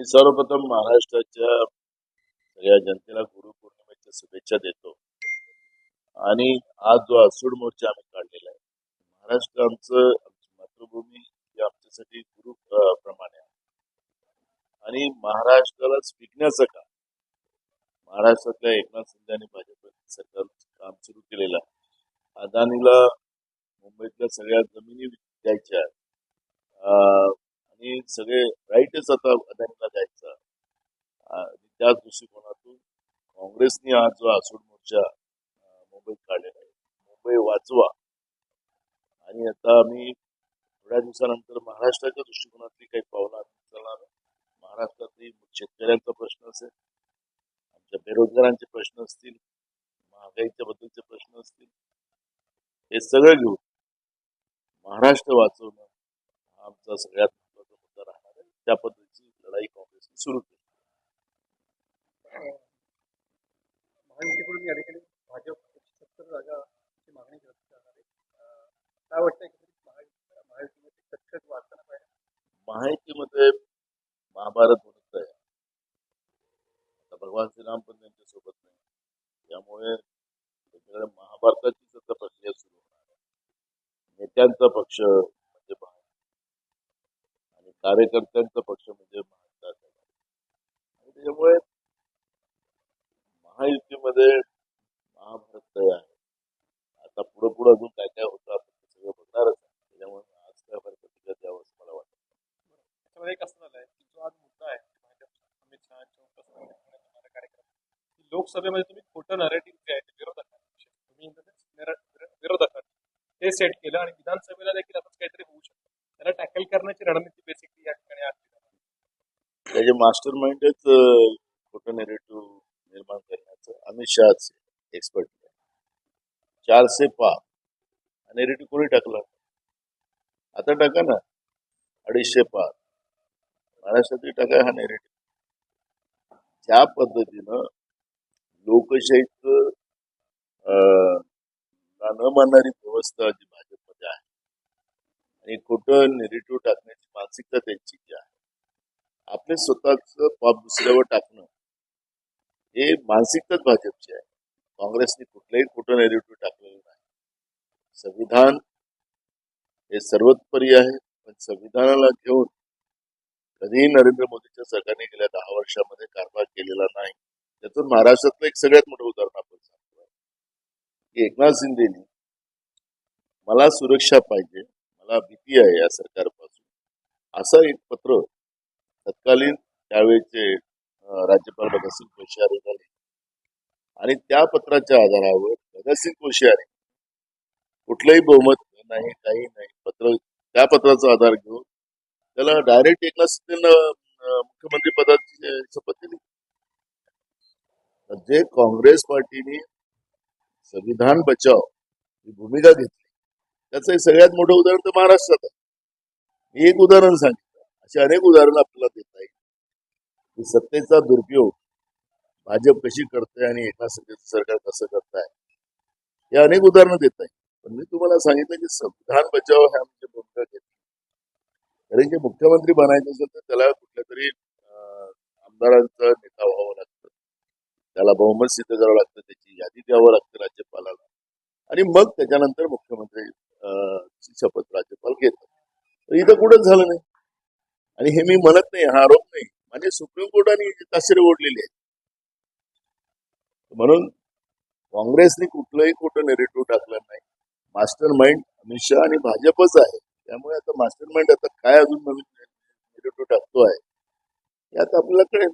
मी सर्वप्रथम महाराष्ट्राच्या सगळ्या जनतेला गुरुपौर्णिमेच्या शुभेच्छा देतो. आणि आज जो आसूड मोर्चा आम्ही काढलेला आहे. महाराष्ट्र आमचं मातृभूमी ही आमच्यासाठी गुरु प्रमाणे आहे. आणि महाराष्ट्राला विकण्याचं काम. महाराष्ट्रातल्या एकनाथ शिंदे आणि भाजप सरकार काम सुरू केलेलं आहे. अदानीला मुंबईतल्या सगळ्या जमिनी द्यायच्या आहेत. आणि सगळे राईटच आता त्याच दृष्टिकोनातून काँग्रेसने आज जो आसूड मोर्चा मुंबईत काढलेला आहे. मुंबई वाचवा. आणि आता आम्ही थोड्या दिवसानंतर महाराष्ट्राच्या दृष्टिकोनातली काही पावलं आम्ही उचलणार महाराष्ट्रातली शेतकऱ्यांचा प्रश्न असेल आमच्या बेरोजगारांचे प्रश्न असतील महागाईच्या बद्दलचे प्रश्न असतील हे सगळं घेऊन महाराष्ट्र वाचवणं हा आमचा सगळ्यात महत्त्वाचा मुद्दा राहणार आहे. त्या पद्धतीची लढाई काँग्रेसने सुरू केली महायुतीकडून या ठिकाणी भाजप एकशे सत्तर जागाची मागणी जाणार आहे काय वाटतं महायुतीमध्ये कटकट पाहिजे. माहितीमध्ये महाभारत होत आहे. आता भगवान श्रीराम पण त्यांच्यासोबत नाही. त्यामुळे महाभारताची महाभारताचीच आता प्रक्रिया सुरू होणार आहे. नेत्यांचा पक्ष म्हणजे भारत. आणि कार्यकर्त्यांचा पक्ष म्हणजे महाराष्ट्र आणि त्याच्यामुळे महायुतीमध्ये महाभारत तयार आहे. पुढे अजून काय काय होतं आपण ते सगळं बघणारच आहे. त्याच्यामुळे आज काय फार प्रतिक्रिया द्यावं असं मला वाटतं. त्याच्यामध्ये एक असं झालंय की जो आज मुद्दा आहे अमित शहाच्या कार्यक्रम लोकसभेमध्ये तुम्ही खोटं नरेटिव्ह जे आहे ते विरोधकांना तुम्ही विरोधकांना ते सेट केलं आणि विधानसभेला देखील असंच काहीतरी होऊ शकतं. त्याला टॅकल करण्याची रणनीती बेसिकली या ठिकाणी आखली. त्याचे मास्टर माइंडच खोटं नेरेटिव्ह निर्माण करण्याचं. अमित शहाच एक्सपर्ट चारशे पाच. आणि नेरेटिव्ह कोणी टाकला? आता टाका ना. अडीचशे पाच. महाराष्ट्रातही टाका हा नेरेटिव्ह ज्या पद्धतीनं लोकशाहीचं अं, न मानणारी व्यवस्था जी भाजपमध्ये आहे आणि खोटं नेरेटिव्ह टाकण्याची मानसिकता त्यांची जी आहे आपले स्वतःच पाप दुसऱ्यावर टाकणं हे मानसिकताच भाजपची आहे. काँग्रेसने कुठलंही खोटं नेरेटिव्ह टाकलेलं नाही. संविधान हे सर्वोत्परी आहे. पण संविधानाला घेऊन कधीही नरेंद्र मोदीच्या सरकारने गेल्या दहा वर्षामध्ये कारभार केलेला नाही. त्यातून महाराष्ट्रातलं एक सगळ्यात मोठं उदाहरण आपण सांगतो की एकनाथ शिंदेनी मला सुरक्षा पाहिजे मला भीती आहे या सरकारपासून. असं एक पत्र तत्कालीन त्यावेळेचे राज्यपाल भगतसिंग कोश्यारी झाले आणि त्या पत्राच्या आधारावर भगतसिंग कोश्यारी कुठलंही बहुमत नाही काही नाही. पत्र त्या पत्राचा आधार घेऊन त्याला डायरेक्ट एकनाथ शिंदेना मुख्यमंत्री पदाची शपथ दिली. जे काँग्रेस पार्टीने संविधान बचाव ही भूमिका घेतली. त्याचं सगळ्यात मोठं उदाहरण तर महाराष्ट्रात आहे. मी एक उदाहरण सांगितलं. अशी अनेक उदाहरणं आपल्याला देता येईल. की सत्तेचा दुरुपयोग भाजप कशी करते आणि एकनाथ शिंदेचं सरकार कसं करत आहे हे अनेक उदाहरणं देता येईल. पण मी तुम्हाला सांगितलं की संविधान बचाव ह्या म्हणजे भूमिका घेतली कारण की मुख्यमंत्री बनायचं असेल तर त्याला कुठल्या तरी आमदारांचा नेता व्हावं लागतं. त्याला बहुमत सिद्ध करावं लागतं त्याची यादी द्यावं लागतं राज्यपालाला. आणि मग त्याच्यानंतर मुख्यमंत्री शपथ राज्यपाल घेतात. तर इथं कुठंच झालं नाही. आणि हे मी म्हणत नाही हा आरोप नाही. म्हणजे सुप्रीम कोर्टाने ताशेरे ओढलेले आहेत. म्हणून काँग्रेसने कुठलंही खोटं नेरेटिव्ह टाकलं नाही. मास्टर माइंड अमित शहा आणि भाजपच आहे. त्यामुळे आता मास्टर माइंड आता काय अजून नवीन टाकतो आहे हे आता आपल्याला कळेल